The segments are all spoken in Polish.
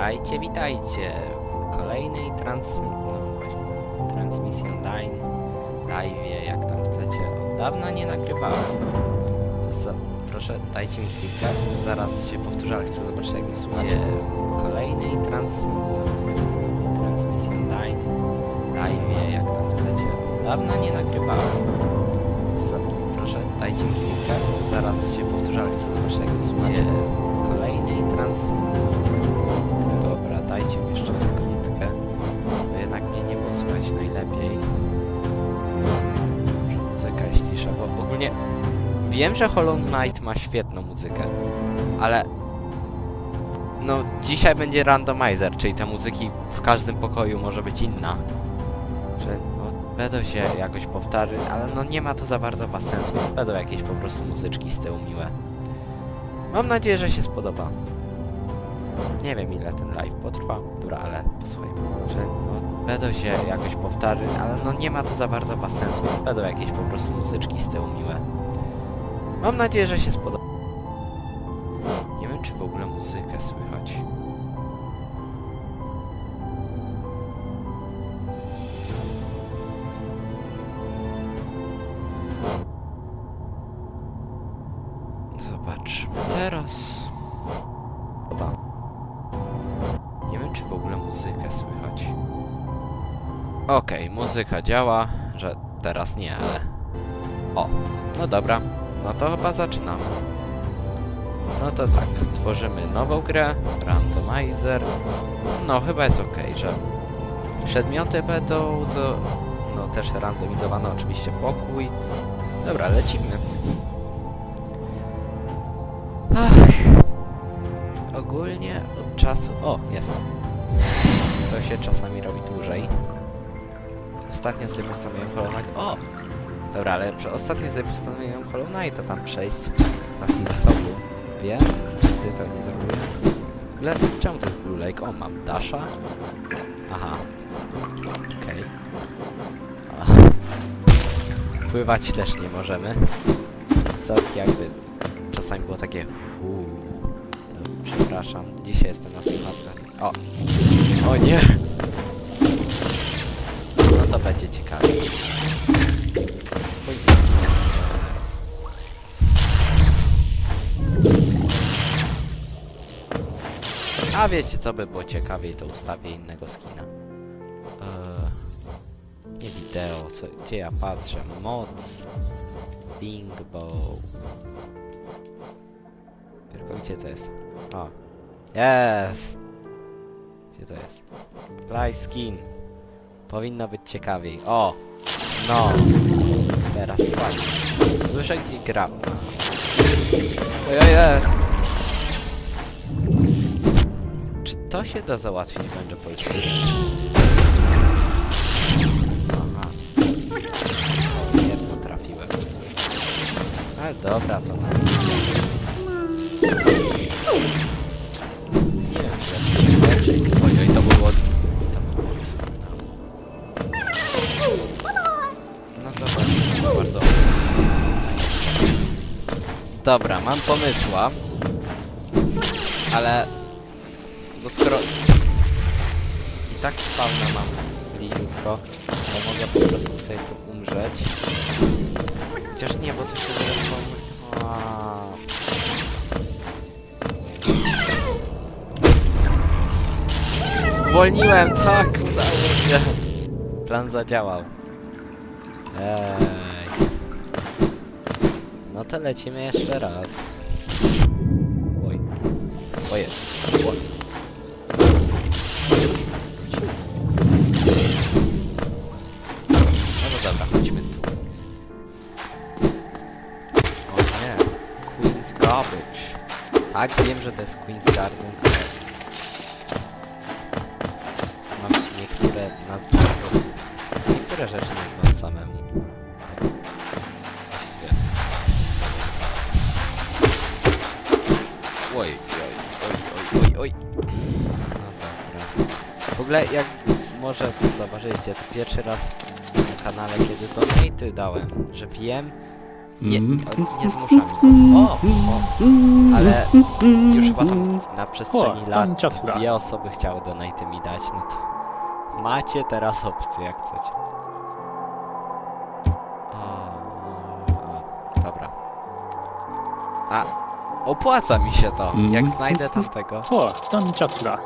Witajcie, witajcie w kolejnej trans... no właśnie, transmisji online, live, jak tam chcecie. Od dawna nie nagrywałem. Co, proszę, dajcie mi chwilkę, zaraz się powtórzę, ale chcę zobaczyć jak mnie słuchacie. Kolejnej trans... no transmisji online, live, jak tam chcecie. Od dawna nie nagrywałem. Co, proszę, dajcie mi chwilkę, zaraz się powtórzę, ale chcę zobaczyć jak mnie słuchacie. Kolejnej trans... wiem, że Hollow Knight ma świetną muzykę, ale no dzisiaj będzie randomizer, czyli te muzyki w każdym pokoju może być inna. Że no, będą się jakoś powtarzać, ale no nie ma to za bardzo chyba sensu, będą jakieś po prostu muzyczki z tyłu miłe. Mam nadzieję, że się spodoba. Nie wiem ile ten live potrwa, dobra, ale posłuchajmy, że no, będą się jakoś powtarzać, ale no nie ma to za bardzo chyba sensu, będą jakieś po prostu muzyczki z tyłu miłe. Mam nadzieję, że się spodoba. Nie wiem, czy w ogóle muzykę słychać. Zobaczmy teraz. Nie wiem, czy w ogóle muzykę słychać. Okej, muzyka działa, że teraz nie, ale... O, no dobra, no to chyba zaczynamy. No to tak, tworzymy nową grę, randomizer. No chyba jest ok, że przedmioty będą, zo- no też randomizowane oczywiście pokój. Dobra, lecimy. Ach. Ogólnie od czasu... O, jest. To się czasami robi dłużej. Ostatnio sobie postanowiłem Hollow Knight... O! Dobra, ale ostatnio sobie postanowiłem Hollow Knighta tam przejść na Steam Sobu. Wiem, nigdy to nie zrobiłem. Ogóle, czemu to jest Blue Lake? O, mam Dasha. Aha. Okej. Aha. Pływać też nie możemy. Co jakby czasami było takie. To Przepraszam, dzisiaj jestem na słuchawkach. O! O nie! No to będzie ciekawe. A wiecie co by było ciekawiej, to ustawię innego skina. Eee, nie wideo, co, gdzie ja patrzę? Moc. Bing bow. Tylko gdzie to jest? O. Jest! Gdzie to jest? Fly skin. Powinno być ciekawiej. O! No! Teraz słabe. Słyszę gdzie gram. Ojej! To się da załatwić w Będzie Polsce? Aha. Jedno trafiłem. Ale dobra, to... Nie wiem, raczej... Oj, oj, to było... To było... No dobra, bardzo... Dobra, mam pomysła. Ale... Bo skoro... I tak spawna mam liniutko, to mogę po prostu sobie tu umrzeć. Chociaż nie, bo coś się zresztą... Uwolniłem, tak, udało się. Plan zadziałał. Ej. No to lecimy jeszcze raz. Oj. Ojej. Oj. Tak, wiem, że to jest Queen's Garden. Mam niektóre nazwy po prostu. Niektóre rzeczy nie znam samemu. Tak. Oj, oj, oj, oj, oj. No dobra. W ogóle jak może zauważyliście, to pierwszy raz na kanale, kiedy donaty dałem, że wiem Nie, o, nie zmusza mi. O, o, ale już chyba tam na przestrzeni O, lat ciastka. dwie osoby chciały donate mi dać, no to macie teraz opcję, jak chcecie. O, o, dobra. A, opłaca mi się to. Jak znajdę tamtego, O, tam ciastka.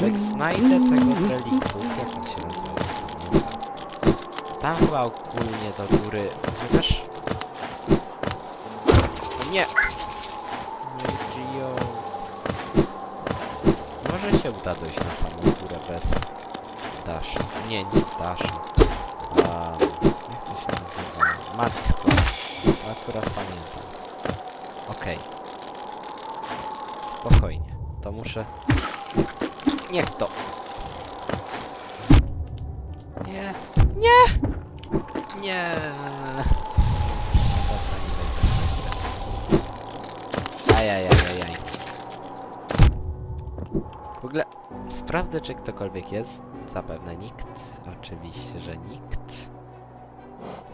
jak znajdę tego reliktu, Tam chyba ogólnie do góry, chociaż... O Nie! Gio. Może się uda dojść na samą górę bez Dash. Nie, nie Dash. Um, jak to się nazywa? Matis Clash. Akurat pamiętam. Okej. Spokojnie. To muszę... Niech to... Nie. Nie! Nie. Ajajajajaj. W ogóle sprawdzę, czy ktokolwiek jest. Zapewne nikt. Oczywiście, że nikt.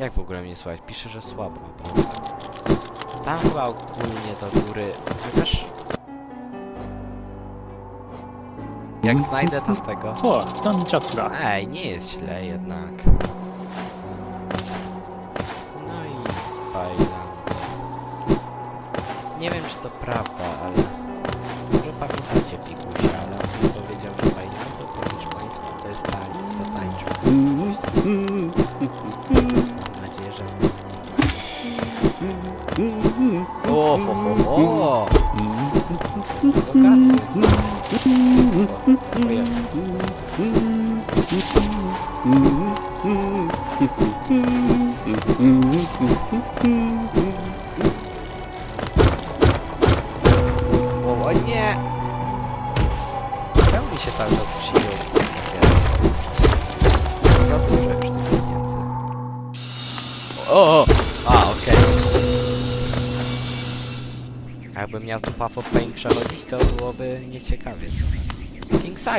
Jak w ogóle mnie słychać? Pisze, że słabo, prawda? Tam chyba ogólnie do góry. Chociaż... Jak znajdę tamtego... O, tam ciastka. Ej, nie jest źle jednak. To prawda, ale... Może pamiętacie Figusia, ale on mi powiedział, że Fajlandia po hiszpańsku to jest tańc, zatańczył. Coś. Mam nadzieję, że... O, ho, ho, ho!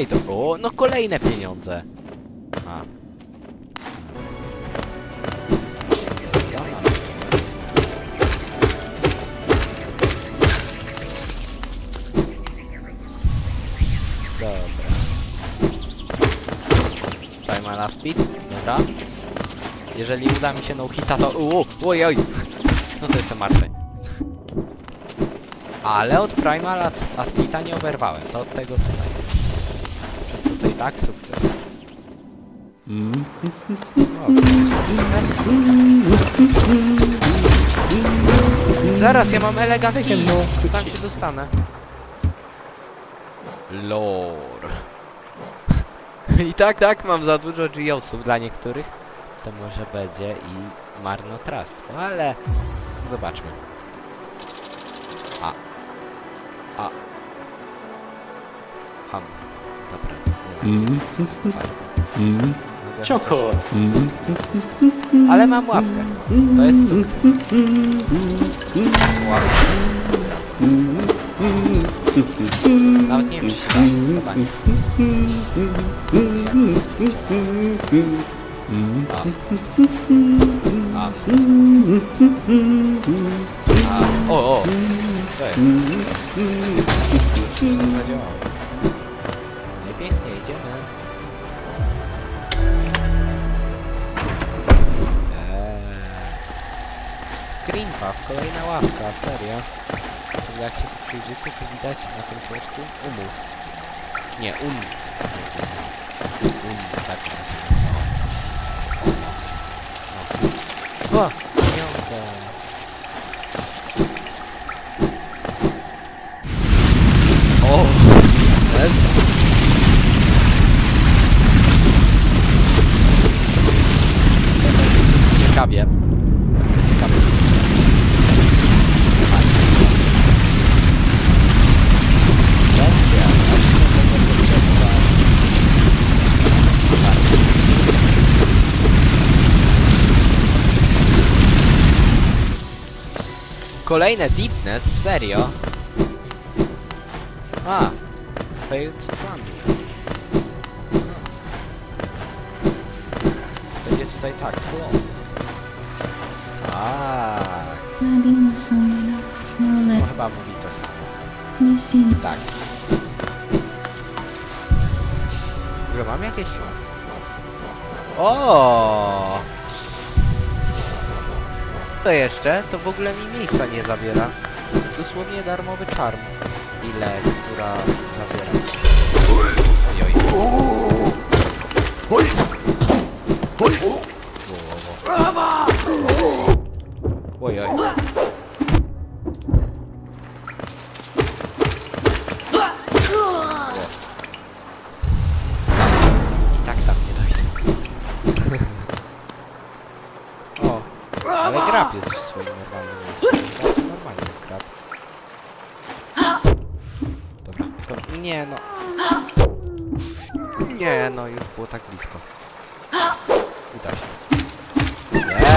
Kingside. O, no kolejne pieniądze. A. Dobra. Primal Speed, dobra. Jeżeli uda mi się no hita, to... Uu, oj, oj. No to jestem martwy. Ale od Primal Aspita nie oberwałem, to od tego tutaj. Tak sukces. O, Zaraz, ja mam elegantnie. No, Tam się dostanę. Lore. I tak, tak, mam za dużo geosów dla niektórych. To może będzie i marnotrawstwo, ale zobaczmy. A. A. Ham. Dobra. zamknięte. Mogę Cioko. ale mam ławkę. To jest sukces. Ławka. Nawet nie wiem, czy się da. Chyba nie. A. A. A. O, o. Co jest? Co zadziałało? Path, kolejna ławka, serio. Jak się tu przyjrzycie, to widać na tym środku umów. Nie, un. Un, tak. No. O, pieniądze. Kolejne deepness? Serio? A. Failed Trump. Będzie tutaj tak, błąd. Tak. Nadine Sumina, No Mole, chyba mówi to samo. Missing, Tak. W ogóle mam jakieś... O! To jeszcze? To w ogóle mi miejsca nie zabiera. To jest dosłownie darmowy czarm. Ile, która zabiera. Ojoj. Ojoj. I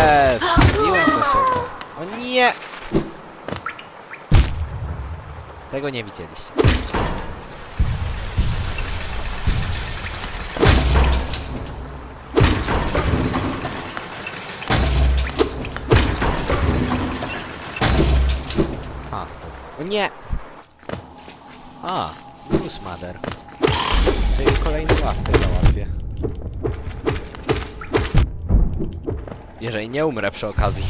Jest! Mówiłem do ciebie. O nie! Tego nie widzieliście. A, o nie! A, Bruce Mother. Sobie kolejną ławkę załatwię. Jeżeli nie umrę przy okazji.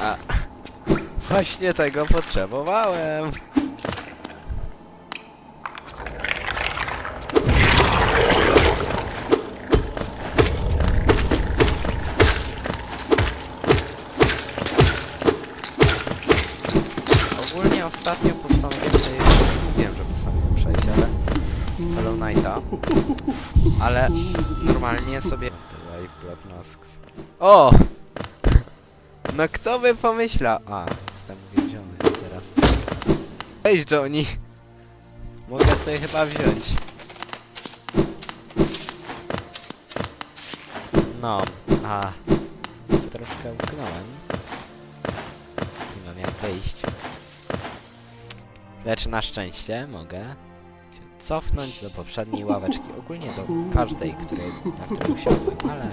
A, właśnie tego potrzebowałem. Normalnie sobie... Blood Masks. O! No kto by pomyślał? A, jestem uwięziony teraz. Cześć Johnny! Mogę sobie chyba wziąć. No, a... Troszkę uknąłem. Nie mam jak wyjść. Lecz na szczęście mogę cofnąć do poprzedniej ławeczki. Ogólnie do każdej, której, na której usiadłem, ale...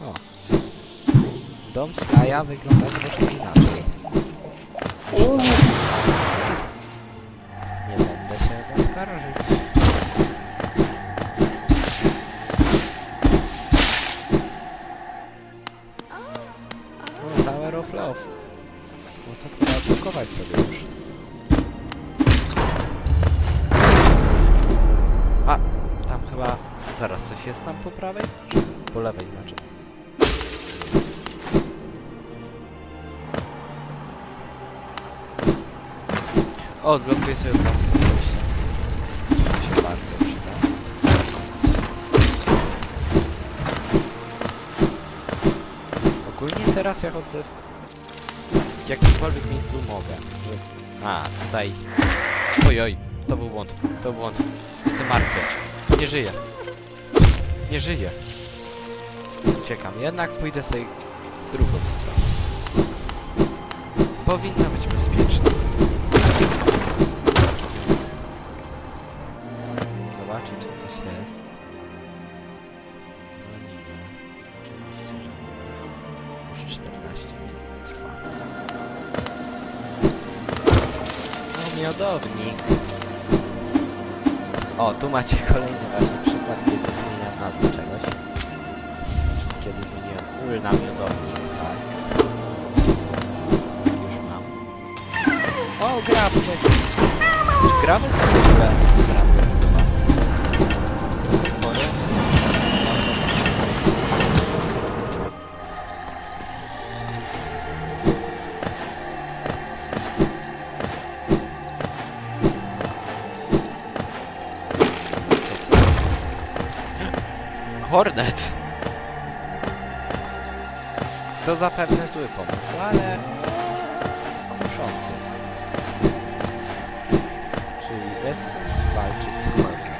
O. Dom Slaja wygląda troszkę inaczej. Nie będę się skarżyć. Po prawej? Po lewej znaczy. O, odblokuję sobie tam. To się bardzo przyda. Ogólnie teraz ja chodzę w jakimkolwiek miejscu mogę. Że... A, tutaj... Ojoj, to był błąd, to był błąd. Jestem martwy. Nie żyję. Nie żyję. Uciekam. Jednak pójdę sobie w drugą stronę. Powinno być bezpiecznie. Zobaczę, czy ktoś jest. No niby. Oczywiście, że nie. Już 14 minut trwa. O, miodownik. O, tu macie kolejny właśnie Kiedy zmieniłem ul na miodownik, tak. Już mam. O, ogóle zrandomizowane? Do tej pory Hornet! To zapewne zły pomysł, ale kuszący. Czyli bez walczyć z manem.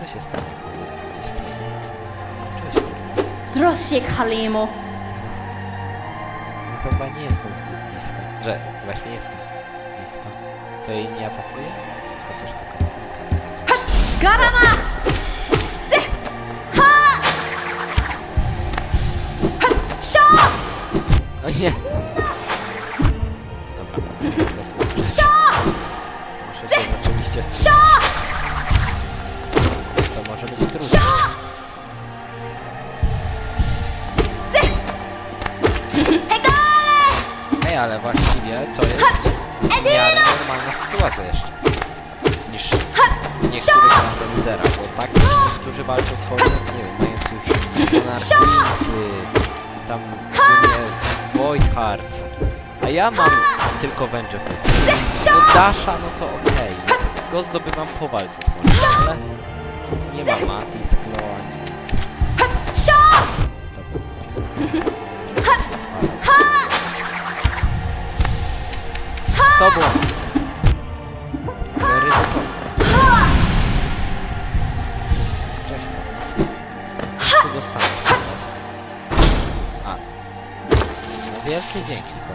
Co się stanie, gdy jest drugiej strony? Cześć. Drosiek Halimu. No chyba nie jestem zbyt blisko. Że, właśnie jestem blisko. To jej nie atakuje? Chociaż to konstrukcja. Garama! O nie! Dobra. Sio! Muszę to oczywiście. Sio! To może być trudne. Sio! Ej, ale właściwie to jest w miarę normalna sytuacja jeszcze. Niż niektórych do zera, bo tak niektórzy walczą z Holem, nie wiem, mając już Monarchisy, tam Voidheart, a ja mam tylko Venge Fist. No Dasha, no to okej, go zdobywam po walce z ale nie ma Matis, Klo, ani nic. To by To było. their.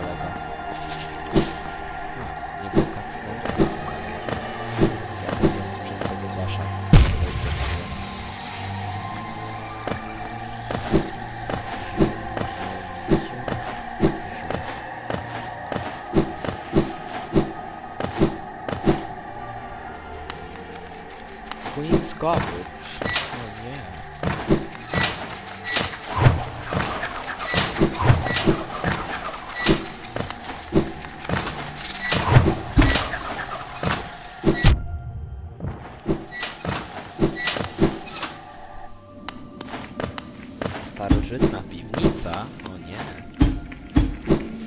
Starożytna piwnica? O nie.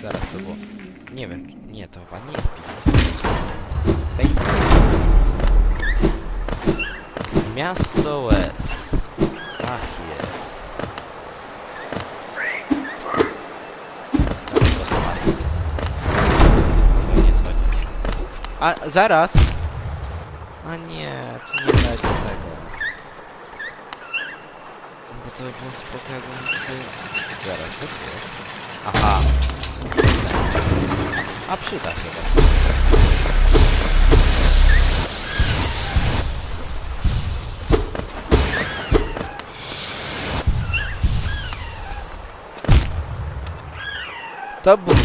Zaraz to było. Nie wiem, nie, to chyba nie jest piwnica. to Basement. Miasto Łez. Tak jest. Jestem gotowany. Mogę nie schodzić. A, zaraz! A nie, tu nie będzie tego. Bo to było spoko, jakbym się... Zaraz, co tu jest? Aha. A przyda się właśnie. To było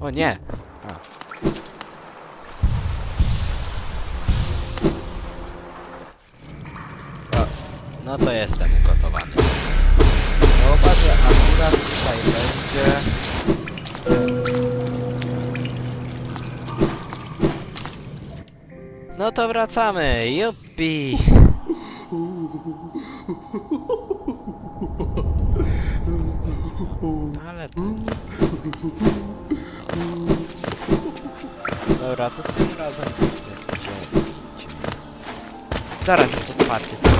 O nie! A. O, no to jestem ugotowany. Zobacz, że akurat tutaj będzie... No to wracamy, jupi! Ale to... Dobra, to tym razem pójdę wziąć. Zaraz jest otwarty tego.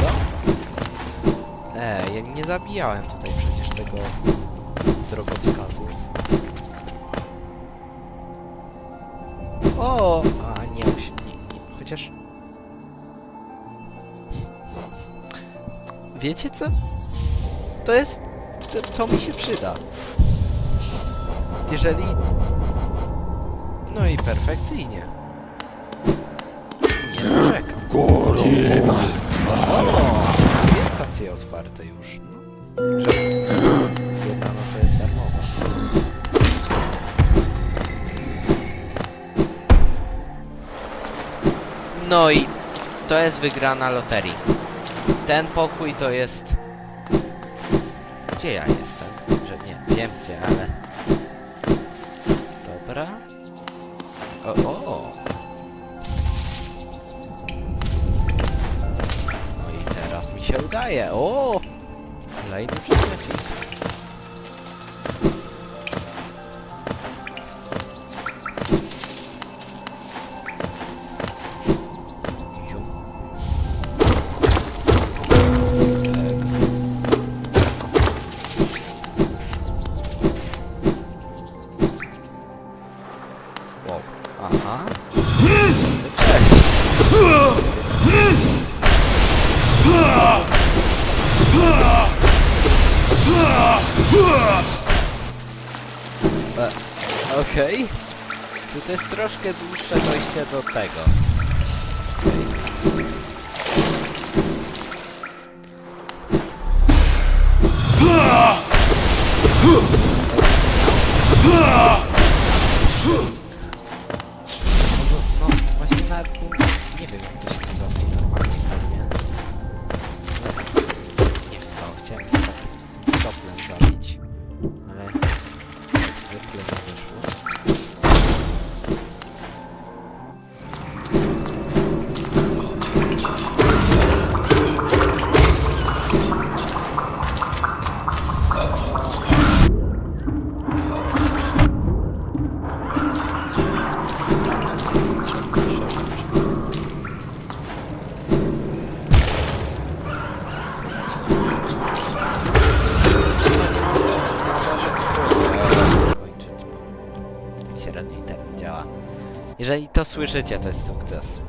Ej, ja nie zabijałem tutaj przecież tego drogowskazu. O! A nie, musi, nie, nie, chociaż... Wiecie co? To jest... To, to mi się przyda. Jeżeli no i perfekcyjnie. Nie narzekam. O, dwie stacje otwarte już. No. Że jedna no to jest darmowa. No i to jest wygrana loterii. Ten pokój to jest... Gdzie ja jestem? Że nie, wiem gdzie, ale gitara? O, o. No i teraz mi się udaje. O! Kolejny przedmiot. Aha. E, Okej. Okay. To jest troszkę dłuższe dojście do tego. Okay. Jeżeli to słyszycie, to jest sukces.